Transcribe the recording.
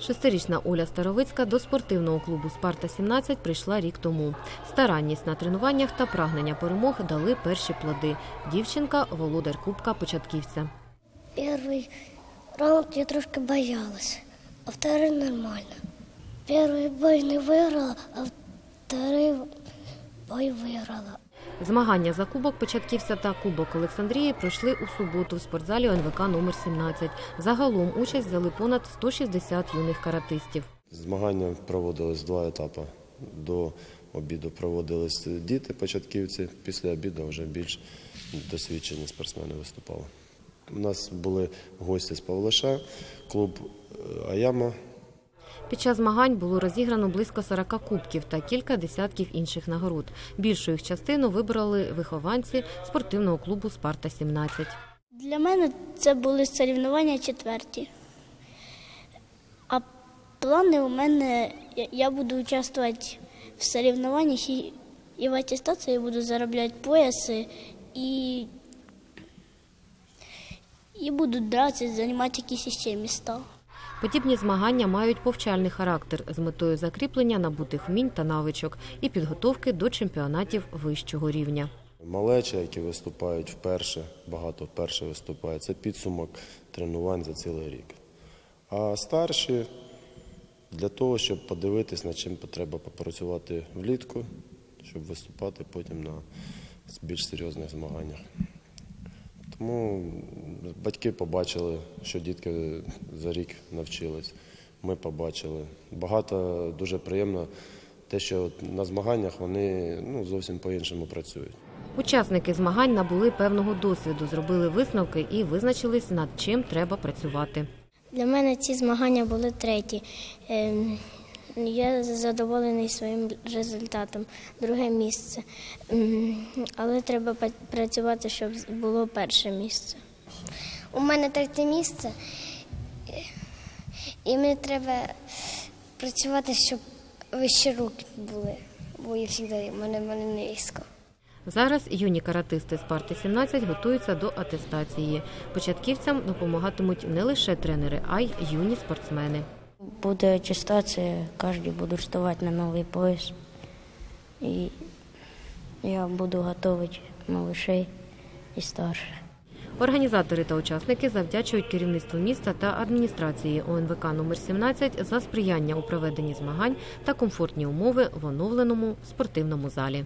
Шестирічна Оля Старовицька до спортивного клубу Спарта 17 прийшла рік тому. Старанність на тренуваннях та прагнення перемог дали перші плоди. Дівчинка володар Кубка початківця. Первый раунд я трошки боялась, а второй нормально. Первый бой не выиграла, а второй бой выиграла. Змагання за кубок початківця та кубок Олександрії пройшли у суботу в спортзалі ОНВК номер 17. Загалом участь взяли понад 160 юних каратистів. Змагання проводились два етапи. До обіду проводились діти, початківці. Після обіду вже більш досвідчені спортсмени виступали. У нас були гості з Павлиша, клуб е, Аяма. Під час змагань було розіграно близько 40 кубків та кілька десятків інших нагород. Більшу їх частину вибрали вихованці спортивного клубу Спарта 17. Для мене це були соревнування четверті. А плани у мене я- буду участвувати в соревнованиях і, і в атестації я буду заробляти пояси і, і буду дратися, займати якісь ще міста. Подібні змагання мають повчальний характер з метою закріплення набутих вмінь та навичок і підготовки до чемпіонатів вищого рівня. Малечі, які виступають вперше, багато вперше виступають. Це підсумок тренувань за цілий рік. А старші для того, щоб подивитись, над чим треба попрацювати влітку, щоб виступати потім на більш серйозних змаганнях. Тому батьки побачили, що дітки за рік навчились. Ми побачили. Багато дуже приємно те, що на змаганнях вони ну, зовсім по-іншому працюють. Учасники змагань набули певного досвіду, зробили висновки і визначились, над чим треба працювати. Для мене ці змагання були треті. Я задоволений своїм результатом, друге місце. Але треба працювати, щоб було перше місце. У мене третє місце, і мені треба працювати, щоб вищі руки були, бо я завжди в мене, мене низько. Зараз юні каратисти Спарти 17 готуються до атестації. Початківцям допомагатимуть не лише тренери, а й юні спортсмени. Буде аттестація, кожен буде вставати на новий пояс. І я буду готувати малышей і старших. Організатори та учасники завдячують керівництву міста та адміністрації ОНВК номер 17 за сприяння у проведенні змагань та комфортні умови в оновленому спортивному залі.